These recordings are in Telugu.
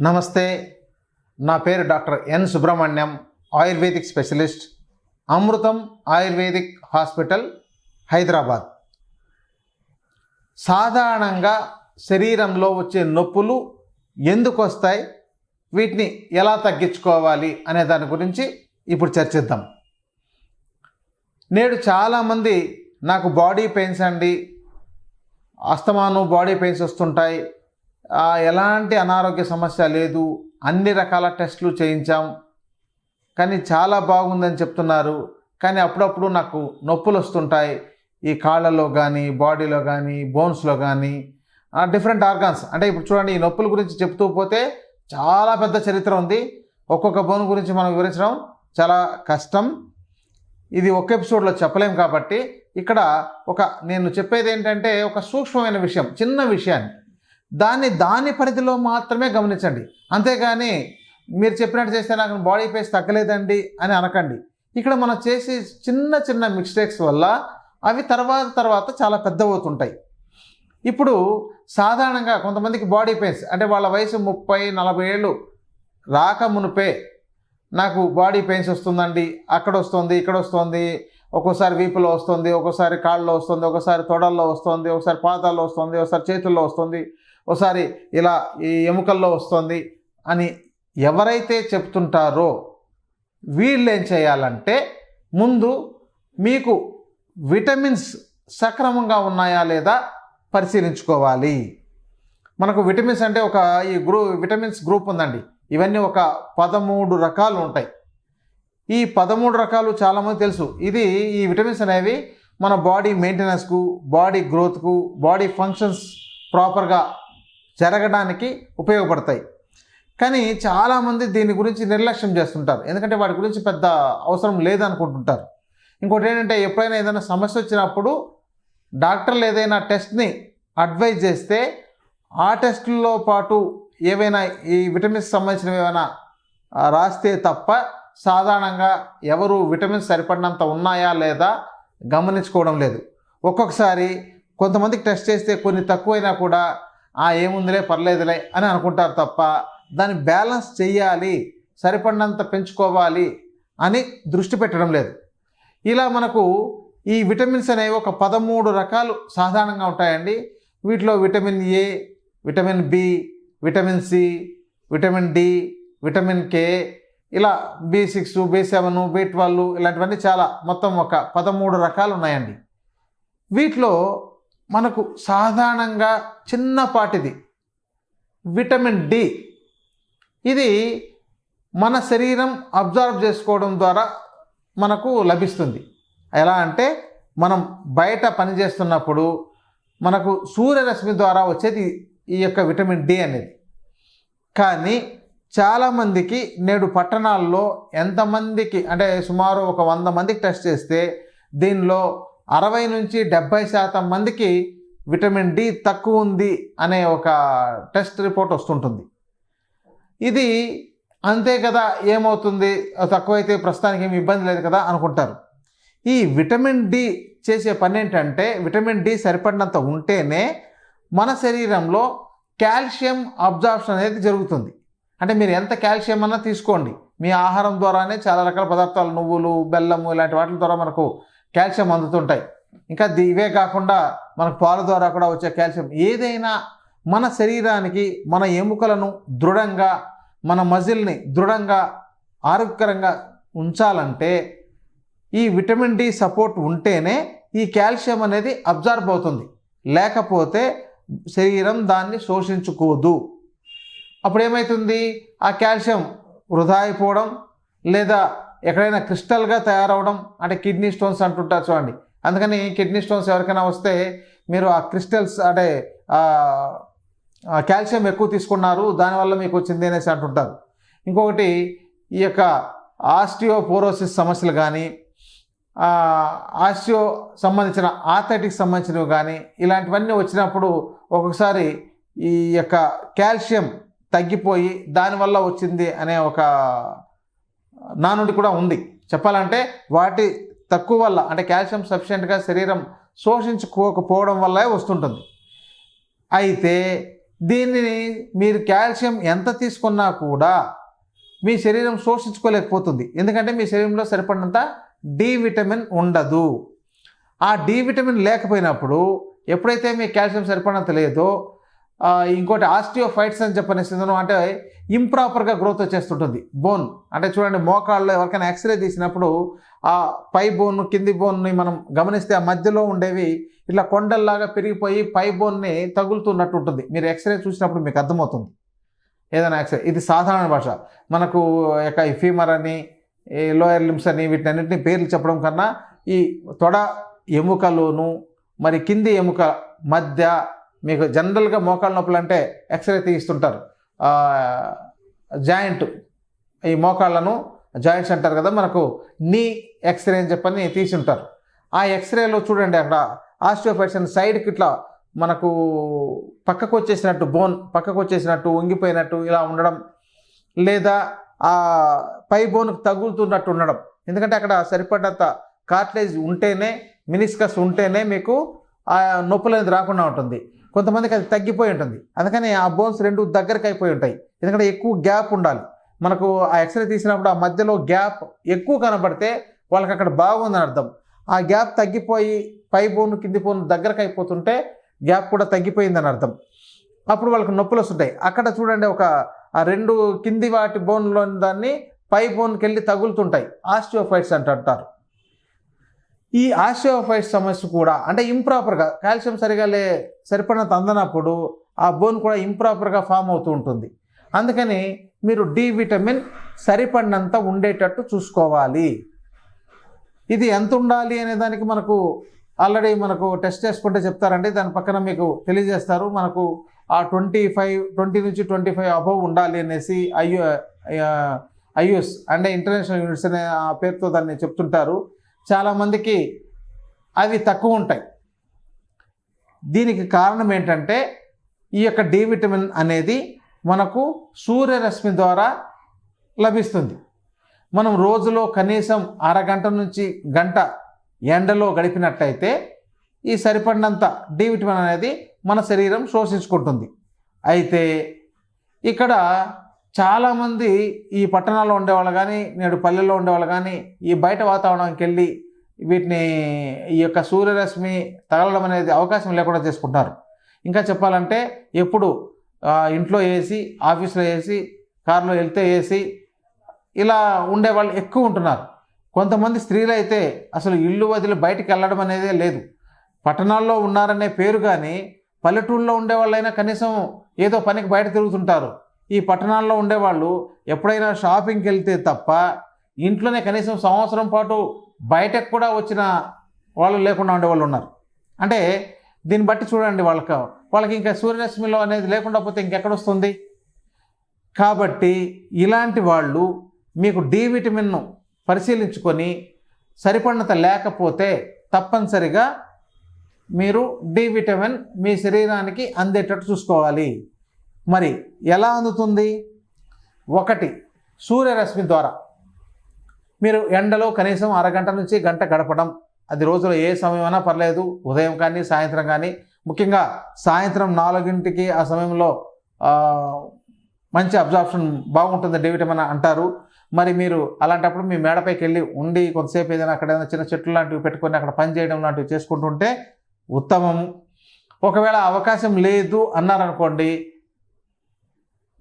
నమస్తే నా పేరు doctor N Subrahmanyam ayurvedic specialist Amrutham ayurvedic hospital Hyderabad. సాధారణంగా శరీరంలో వచ్చే నొప్పులు ఎందుకు వస్తాయి? వీటిని ఎలా తగ్గించుకోవాలి అనే దాని గురించి ఇప్పుడు చర్చిద్దాం. నేడు చాలామంది నాకు బాడీ పెయిన్స్ అండి అస్తమాను బాడీ పెయిన్స్ వస్తుంటాయి ఎలాంటి అనారోగ్య సమస్య లేదు. అన్ని రకాల టెస్టులు చేయించాం. కానీ చాలా బాగుందని చెప్తున్నారు. కానీ అప్పుడప్పుడు నాకు నొప్పులు వస్తుంటాయి. ఈ కాళ్ళలో కానీ బాడీలో కానీ బోన్స్లో కానీ డిఫరెంట్ ఆర్గాన్స్. అంటే ఇప్పుడు చూడండి ఈ నొప్పుల గురించి చెప్తూ పోతే చాలా పెద్ద చరిత్ర ఉంది. ఒక్కొక్క బోన్ గురించి మనం వివరించడం చాలా కష్టం. ఇది ఒక ఎపిసోడ్లో చెప్పలేం కాబట్టి ఇక్కడ ఒక నేను చెప్పేది ఏంటంటే ఒక సూక్ష్మమైన విషయం చిన్న విషయాన్ని. దాన్ని దాని పరిధిలో మాత్రమే గమనించండి. అంతేగాని మీరు చెప్పినట్టు చేస్తే నాకు బాడీ పేస్ తగ్గలేదండి అని అనకండి. ఇక్కడ మనం చేసే చిన్న చిన్న మిస్టేక్స్ వల్ల అవి తర్వాత తర్వాత చాలా పెద్దవవుతుంటాయి. ఇప్పుడు సాధారణంగా కొంతమందికి బాడీ పెయిన్స్ అంటే వాళ్ళ వయసు ముప్పై నలభై ఏళ్ళు రాక మునుపే నాకు బాడీ పెయిన్స్ వస్తుందండి. అక్కడ వస్తుంది ఇక్కడ వస్తుంది ఒక్కోసారి వీపులో వస్తుంది ఒక్కోసారి కాళ్ళలో వస్తుంది ఒకసారి తొడల్లో వస్తుంది ఒకసారి పాదాల్లో వస్తుంది ఒకసారి చేతుల్లో వస్తుంది. ఒకసారి ఇలా ఈ ఎముకల్లో వస్తుంది అని ఎవరైతే చెప్తుంటారో వీళ్ళు ఏం చేయాలంటే ముందు మీకు విటమిన్స్ సక్రమంగా ఉన్నాయా లేదా పరిశీలించుకోవాలి. మనకు విటమిన్స్ అంటే ఒక ఈ గ్రూ విటమిన్స్ గ్రూప్ ఉందండి. ఇవన్నీ ఒక పదమూడు రకాలు ఉంటాయి. ఈ పదమూడు రకాలు చాలామంది తెలుసు. ఇది ఈ విటమిన్స్ అనేవి మన బాడీ మెయింటెనెన్స్కు బాడీ గ్రోత్కు బాడీ ఫంక్షన్స్ ప్రాపర్గా జరగడానికి ఉపయోగపడతాయి. కానీ చాలామంది దీని గురించి నిర్లక్ష్యం చేస్తుంటారు. ఎందుకంటే వాటి గురించి పెద్ద అవసరం లేదనుకుంటుంటారు. ఇంకోటి ఏంటంటే ఎప్పుడైనా ఏదైనా సమస్య వచ్చినప్పుడు డాక్టర్లు ఏదైనా టెస్ట్ని అడ్వైజ్ చేస్తే ఆ టెస్టుల్లో పాటు ఏవైనా ఈ విటమిన్స్ సంబంధించినవి ఏమైనా రాస్తే తప్ప సాధారణంగా ఎవరు విటమిన్స్ సరిపడినంత ఉన్నాయా లేదా గమనించుకోవడం లేదు. ఒక్కొక్కసారి కొంతమందికి టెస్ట్ చేస్తే కొన్ని తక్కువైనా కూడా ఆ ఏముందిలే పర్లేదులే అని అనుకుంటారు తప్ప దాన్ని బ్యాలెన్స్ చేయాలి సరిపడినంత పెంచుకోవాలి అని దృష్టి పెట్టడం లేదు. ఇలా మనకు ఈ విటమిన్స్ అనేవి ఒక పదమూడు రకాలు సాధారణంగా ఉంటాయండి. వీటిలో vitamin A vitamin B vitamin C vitamin D vitamin K ఇలా B six B seven B twelve ఇలాంటివన్నీ చాలా మొత్తం ఒక పదమూడు రకాలు ఉన్నాయండి. వీటిలో మనకు సాధారణంగా చిన్నపాటిది. Vitamin D. ఇది మన శరీరం అబ్జర్వ్ చేసుకోవడం ద్వారా మనకు లభిస్తుంది. ఎలా అంటే మనం బయట పనిచేస్తున్నప్పుడు మనకు సూర్యరశ్మి ద్వారా వచ్చేది ఈ యొక్క విటమిన్ డి అనేది. కానీ చాలామందికి నేడు పట్టణాల్లో ఎంతమందికి అంటే సుమారు ఒక వంద మందికి టెస్ట్ చేస్తే దీనిలో అరవై నుంచి డెబ్భై శాతం మందికి విటమిన్ డి తక్కువ ఉంది అనే ఒక టెస్ట్ రిపోర్ట్ వస్తుంటుంది. ఇది అంతే కదా ఏమవుతుంది? తక్కువైతే ప్రస్తుతానికి ఏమి ఇబ్బంది లేదు కదా అనుకుంటారు. ఈ విటమిన్ డి చేసే పని ఏంటంటే విటమిన్ డి సరిపడినంత ఉంటేనే మన శరీరంలో కాల్షియం అబ్జార్ప్షన్ అనేది జరుగుతుంది. అంటే మీరు ఎంత కాల్షియం అన్నా తీసుకోండి. మీ ఆహారం ద్వారానే చాలా రకాల పదార్థాలు నువ్వులు బెల్లము ఇలాంటి వాటి ద్వారా మనకు కాల్షియం అందుతుంటాయి. ఇంకా ఇవే కాకుండా మనకు పాల ద్వారా కూడా వచ్చే కాల్షియం. ఏదైనా మన శరీరానికి మన ఎముకలను దృఢంగా మన మజిల్ని దృఢంగా ఆరోగ్యకరంగా ఉంచాలంటే ఈ విటమిన్ డి సపోర్ట్ ఉంటేనే ఈ కాల్షియం అనేది అబ్జార్బ్ అవుతుంది. లేకపోతే శరీరం దాన్ని శోషించుకోదు. అప్పుడు ఏమవుతుంది ఆ కాల్షియం వృధా అయిపోవడం లేదా ఎక్కడైనా క్రిస్టల్గా తయారవడం అంటే కిడ్నీ స్టోన్స్ అంటుంటారు చూడండి. అందుకని కిడ్నీ స్టోన్స్ ఎవరికైనా వస్తే మీరు ఆ క్రిస్టల్స్ అంటే కాల్షియం ఎక్కువ తీసుకున్నారు దానివల్ల మీకు వచ్చింది అనేసి అంటుంటారు. ఇంకొకటి ఈ యొక్క ఆస్టియోపోరోసిస్ సమస్యలు కానీ ఆస్టియో సంబంధించిన ఆథెటిక్ సంబంధించినవి కానీ ఇలాంటివన్నీ వచ్చినప్పుడు ఒక్కొక్కసారి ఈ యొక్క కాల్షియం తగ్గిపోయి దానివల్ల వచ్చింది అనే ఒక నానుడి కూడా ఉంది. చెప్పాలంటే వాటి తక్కువ వల్ల అంటే కాల్షియం సఫిషియెంట్గా శరీరం శోషించుకోకపోవడం వల్లే వస్తుంటుంది. అయితే దీనిని మీరు కాల్షియం ఎంత తీసుకున్నా కూడా మీ శరీరం శోషించుకోలేకపోతుంది. ఎందుకంటే మీ శరీరంలో సరిపడినంత డి విటమిన్ ఉండదు. ఆ డి విటమిన్ లేకపోయినప్పుడు ఎప్పుడైతే మీ కాల్షియం సరిపడినంత లేదో ఇంకోటి ఆస్టియోఫైట్స్ అని చెప్పని అంటే ఇంప్రాపర్గా గ్రోత్ వచ్చేస్తుంటుంది. బోన్ అంటే చూడండి మోకాళ్ళలో ఎవరికైనా ఎక్స్రే తీసినప్పుడు ఆ పై బోన్ కింది బోన్ని మనం గమనిస్తే ఆ మధ్యలో ఉండేవి ఇట్లా కొండల్లాగా పెరిగిపోయి పై బోన్ని తగులుతున్నట్టు ఉంటుంది. మీరు ఎక్స్రే చూసినప్పుడు మీకు అర్థమవుతుంది. ఏదైనా ఎక్స్రే ఇది సాధారణ భాష. మనకు యొక్క ఈ ఫీమర్ అని ఈ లోయర్ లిమ్స్ అని వీటన్నిటిని పేర్లు చెప్పడం కన్నా ఈ తొడ ఎముకలోను మరి కింది ఎముక మధ్య మీకు జనరల్గా మోకాళ్ళ నొప్పులు అంటే ఎక్స్రే తీయిస్తుంటారు. జాయింట్ ఈ మోకాళ్ళను జాయింట్స్ అంటారు కదా మనకు నీ ఎక్స్రే అని చెప్పని తీసి ఉంటారు ఆ ఎక్స్రేలో చూడండి అక్కడ ఆస్టియోఫైట్స్ అని సైడ్కి ఇట్లా మనకు పక్కకు వచ్చేసినట్టు బోన్ పక్కకు వచ్చేసినట్టు వంగిపోయినట్టు ఇలా ఉండడం లేదా ఆ పై బోన్కు తగులుతున్నట్టు ఉండడం. ఎందుకంటే అక్కడ సరిపడినంత కార్ట్లేజ్ ఉంటేనే మినిస్కస్ ఉంటేనే మీకు ఆ నొప్పులు అనేది రాకుండా ఉంటుంది. కొంతమందికి అది తగ్గిపోయి ఉంటుంది. అందుకని ఆ బోన్స్ రెండు దగ్గరకు అయిపోయి ఉంటాయి. ఎందుకంటే ఎక్కువ గ్యాప్ ఉండాలి. మనకు ఆ ఎక్స్రే తీసినప్పుడు ఆ మధ్యలో గ్యాప్ ఎక్కువ కనబడితే వాళ్ళకి అక్కడ బాగుందని అర్థం. ఆ గ్యాప్ తగ్గిపోయి పై బోన్ కింది బోన్ దగ్గరకు అయిపోతుంటే గ్యాప్ కూడా తగ్గిపోయిందని అర్థం. అప్పుడు వాళ్ళకి నొప్పులు వస్తుంటాయి. అక్కడ చూడండి ఒక ఆ రెండు కింది వాటి బోన్లో దాన్ని పై బోన్కి వెళ్ళి తగులుతుంటాయి. ఆస్టియోఫైట్స్ అంటారు. ఈ ఆస్టియోఫైట్ సమస్య కూడా అంటే ఇంప్రాపర్గా కాల్షియం సరిగా లే సరిపడినంత అందనప్పుడు ఆ బోన్ కూడా ఇంప్రాపర్గా ఫామ్ అవుతూ ఉంటుంది. అందుకని మీరు డి విటమిన్ సరిపడినంత ఉండేటట్టు చూసుకోవాలి. ఇది ఎంత ఉండాలి అనే దానికి మనకు ఆల్రెడీ మనకు టెస్ట్ చేసుకుంటే చెప్తారండి. దాని పక్కన మీకు తెలియజేస్తారు. మనకు ఆ ట్వంటీ ఫైవ్ ట్వంటీ నుంచి ట్వంటీ ఫైవ్ అబవ్ ఉండాలి అనేసి ఐయు ఐయుఎస్ అంటే ఇంటర్నేషనల్ యూనిట్స్ అనే ఆ పేరుతో దాన్ని చెప్తుంటారు. చాలామందికి అవి తక్కువ ఉంటాయి. దీనికి కారణం ఏంటంటే ఈ యొక్క డి విటమిన్ అనేది మనకు సూర్యరశ్మి ద్వారా లభిస్తుంది. మనం రోజులో కనీసం అరగంట నుంచి గంట ఎండలో గడిపినట్టయితే ఈ సరిపడినంత డి విటమిన్ అనేది మన శరీరం శోషించుకుంటుంది. అయితే ఇక్కడ చాలామంది ఈ పట్టణాల్లో ఉండేవాళ్ళు కానీ నేడు పల్లెల్లో ఉండేవాళ్ళు కానీ ఈ బయట వాతావరణానికి వెళ్ళి వీటిని ఈ యొక్క సూర్యరశ్మి తగలడం అనేది అవకాశం లేకుండా చేసుకుంటారు ఇంకా చెప్పాలంటే ఎప్పుడు ఇంట్లో వేసి ఆఫీస్లో వేసి కారులో వెళ్తే వేసి ఇలా ఉండేవాళ్ళు ఎక్కువ ఉంటున్నారు. కొంతమంది స్త్రీలు అయితే అసలు ఇల్లు వదిలి బయటికి వెళ్ళడం అనేదే లేదు. పట్టణాల్లో ఉన్నారనే పేరు కానీ పల్లెటూళ్ళలో ఉండేవాళ్ళైనా కనీసం ఏదో పనికి బయట తిరుగుతుంటారు. ఈ పట్టణాల్లో ఉండేవాళ్ళు ఎప్పుడైనా షాపింగ్కి వెళ్తే తప్ప ఇంట్లోనే కనీసం సంవత్సరం పాటు బయటకు కూడా వచ్చిన వాళ్ళు లేకుండా ఉండేవాళ్ళు ఉన్నారు. అంటే దీన్ని బట్టి చూడండి వాళ్ళకి వాళ్ళకి ఇంకా సూర్యరశ్మిలో అనేది లేకుండా పోతే ఇంకెక్కడ వస్తుంది? కాబట్టి ఇలాంటి వాళ్ళు మీకు డి విటమిన్ను పరిశీలించుకొని సరిపడినంత లేకపోతే తప్పనిసరిగా మీరు డి విటమిన్ మీ శరీరానికి అందేటట్టు చూసుకోవాలి. మరి ఎలా అందుతుంది? ఒకటి సూర్యరశ్మి ద్వారా. మీరు ఎండలో కనీసం అరగంట నుంచి గంట గడపడం. అది రోజులో ఏ సమయమైనా పర్లేదు. ఉదయం కానీ సాయంత్రం కానీ. ముఖ్యంగా సాయంత్రం నాలుగింటికి ఆ సమయంలో మంచి అబ్జార్ప్షన్ బాగుంటుంది డి విటమిన్ అంటారు. మరి మీరు అలాంటప్పుడు మీ మేడపైకి వెళ్ళి ఉండి కొంతసేపు ఏదైనా అక్కడ ఏదైనా చిన్న చెట్లు లాంటివి పెట్టుకొని అక్కడ పని చేయడం లాంటివి చేసుకుంటుంటే ఉత్తమము. ఒకవేళ అవకాశం లేదు అన్నారనుకోండి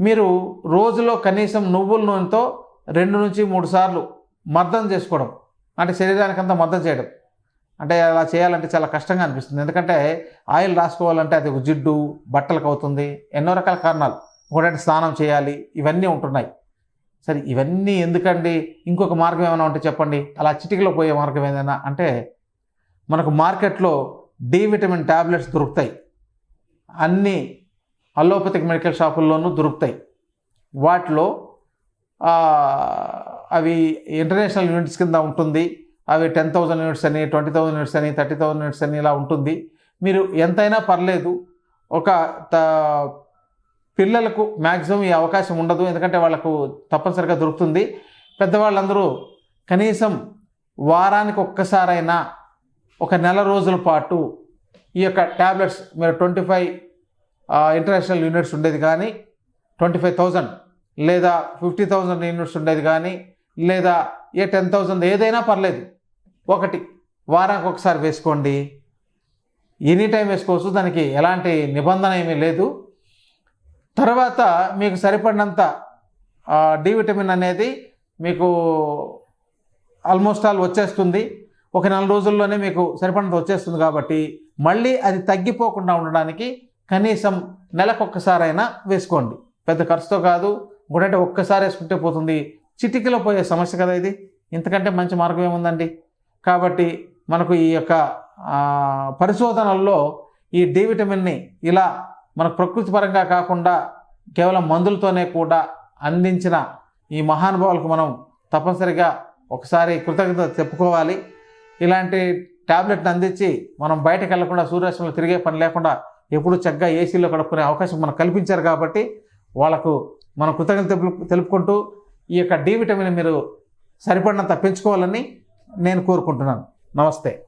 మీరు రోజులో కనీసం నువ్వుల నూనెతో రెండు నుంచి మూడు సార్లు మర్దం చేసుకోవడం. అంటే శరీరానికి అంతా మర్దం చేయడం. అంటే అలా చేయాలంటే చాలా కష్టంగా అనిపిస్తుంది. ఎందుకంటే ఆయిల్ రాసుకోవాలంటే అది ఒక జిడ్డు బట్టలకు అవుతుంది ఎన్నో రకాల కారణాలు. ఒకటంటే స్నానం చేయాలి ఇవన్నీ ఉంటున్నాయి. సరే ఇవన్నీ ఎందుకండి? ఇంకొక మార్గం ఏమైనా ఉంటే చెప్పండి. అలా చిటికలో పోయే మార్గం ఏదైనా అంటే మనకు మార్కెట్లో డి విటమిన్ ట్యాబ్లెట్స్ దొరుకుతాయి. అన్నీ అలోపతిక్ మెడికల్ షాపుల్లోనూ దొరుకుతాయి. వాటిలో అవి ఇంటర్నేషనల్ యూనిట్స్ కింద ఉంటుంది. అవి టెన్ థౌజండ్ యూనిట్స్ అని ట్వంటీ థౌజండ్ యూనిట్స్ అని థర్టీ థౌజండ్ యూనిట్స్ అని ఇలా ఉంటుంది. మీరు ఎంతైనా పర్లేదు ఒక త పిల్లలకు మ్యాక్సిమం ఈ అవకాశం ఉండదు. ఎందుకంటే వాళ్ళకు తప్పనిసరిగా దొరుకుతుంది. పెద్దవాళ్ళందరూ కనీసం వారానికి ఒక్కసారైనా ఒక నెల రోజుల పాటు ఈ యొక్క ట్యాబ్లెట్స్ మీరు ట్వంటీ ఫైవ్ ఇంటర్నేషనల్ యూనిట్స్ ఉండేది కానీ ట్వంటీ ఫైవ్ థౌజండ్ లేదా ఫిఫ్టీ థౌజండ్ యూనిట్స్ ఉండేది కానీ లేదా ఏ టెన్ థౌజండ్ ఏదైనా పర్లేదు. ఒకటి వారానికి ఒకసారి వేసుకోండి. ఎనీ టైం వేసుకోవచ్చు దానికి ఎలాంటి నిబంధన ఏమీ లేదు. తర్వాత మీకు సరిపడినంత డి విటమిన్ అనేది మీకు ఆల్మోస్ట్ ఆల్ వచ్చేస్తుంది. ఒక నెల రోజుల్లోనే మీకు సరిపడినంత వచ్చేస్తుంది కాబట్టి మళ్ళీ అది తగ్గిపోకుండా ఉండడానికి కనీసం నెలకొక్కసారైనా వేసుకోండి. పెద్ద ఖర్చుతో కాదు గుడంటే ఒక్కసారి వేసుకుంటే పోతుంది. చిటికలో పోయే సమస్య కదా ఇది. ఇంతకంటే మంచి మార్గం ఏముందండి? కాబట్టి మనకు ఈ యొక్క పరిశోధనల్లో ఈ డి విటమిన్ని ఇలా మనకు ప్రకృతి పరంగా కాకుండా కేవలం మందులతోనే కూడా అందించిన ఈ మహానుభావులకు మనం తప్పనిసరిగా ఒకసారి కృతజ్ఞత చెప్పుకోవాలి. ఇలాంటి ట్యాబ్లెట్ని అందించి మనం బయటకు వెళ్ళకుండా సూర్యరశ్మిలో తిరిగే పని లేకుండా ఎప్పుడు చక్కగా ఏసీలో గడుపుకునే అవకాశం మనకు కల్పించారు కాబట్టి వాళ్ళకు మనం కృతజ్ఞత తెలుపుకుంటూ ఈ యొక్క డి విటమిన్ మీరు సరిపడినంత పెంచుకోవాలని నేను కోరుకుంటున్నాను. నమస్తే.